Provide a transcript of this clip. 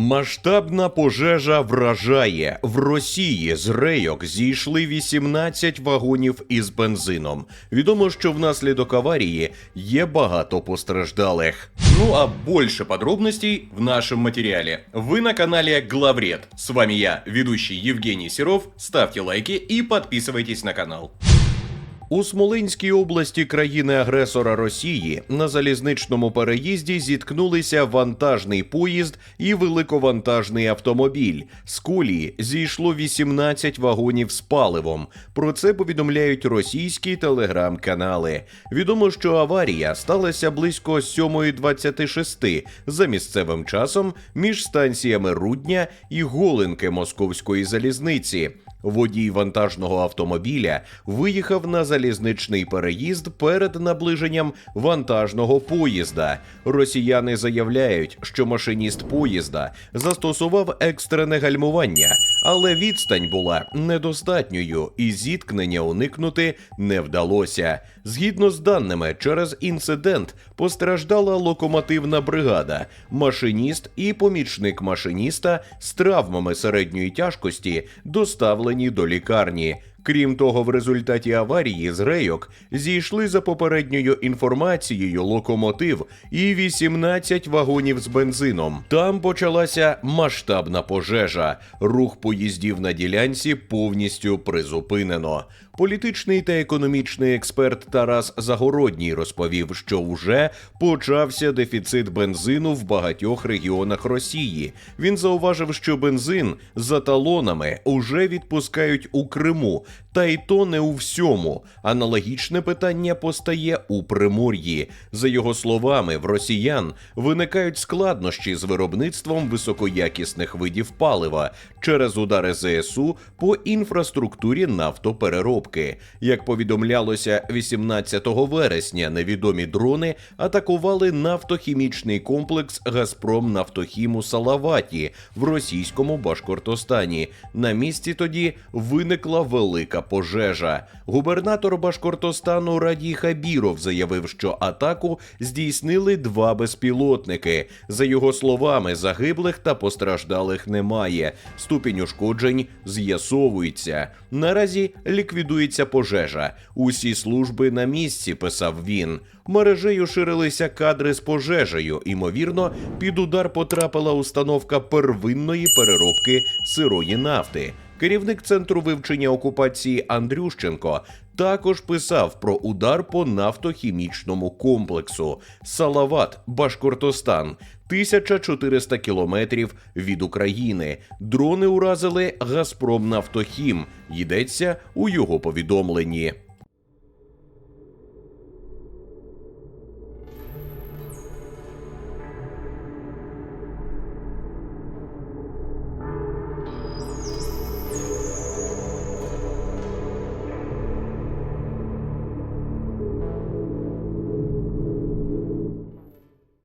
Масштабна пожежа вражає. В Росії з рейок зійшли 18 вагонів із бензином. Відомо, що внаслідок аварії є багато постраждалих. Ну а больше подробностей в нашем материале. Вы на канале Главред. С вами я, ведущий Евгений Серов. Ставьте лайки и подписывайтесь на канал. У Смоленській області країни-агресора Росії на залізничному переїзді зіткнулися вантажний поїзд і великовантажний автомобіль. З колії зійшло 18 вагонів з паливом. Про це повідомляють російські телеграм-канали. Відомо, що аварія сталася близько 7.26 за місцевим часом між станціями Рудня і Голенки Московської залізниці. Водій вантажного автомобіля виїхав на залізничний переїзд перед наближенням вантажного поїзда. Росіяни заявляють, що машиніст поїзда застосував екстрене гальмування, але відстань була недостатньою, і зіткнення уникнути не вдалося. Згідно з даними, через інцидент постраждала локомотивна бригада, машиніст і помічник машиніста з травмами середньої тяжкості доставлені до лікарні. Крім того, в результаті аварії з рейок зійшли за попередньою інформацією локомотив і 18 вагонів з бензином. Там почалася масштабна пожежа. Рух поїздів на ділянці повністю призупинено. Політичний та економічний експерт Тарас Загородній розповів, що вже почався дефіцит бензину в багатьох регіонах Росії. Він зауважив, що бензин за талонами уже відпускають у Криму, та й то не у всьому. Аналогічне питання постає у Примор'ї. За його словами, в росіян виникають складнощі з виробництвом високоякісних видів палива через удари ЗСУ по інфраструктурі нафтопереробки. Як повідомлялося 18 вересня, невідомі дрони атакували нафтохімічний комплекс Газпром Нафтохім у Салаваті в російському Башкортостані. На місці тоді виникла велика пожежа. Губернатор Башкортостану Радій Хабіров заявив, що атаку здійснили два безпілотники. За його словами, загиблих та постраждалих немає. Ступінь ушкоджень з'ясовується. Наразі ліквідується пожежа. Усі служби на місці, писав він. Мережею ширилися кадри з пожежею. Імовірно, під удар потрапила установка первинної переробки сирої нафти. Керівник центру вивчення окупації Андрющенко також писав про удар по нафтохімічному комплексу Салават, Башкортостан, 1400 кілометрів від України. Дрони уразили Газпром Нафтохім. Йдеться у його повідомленні.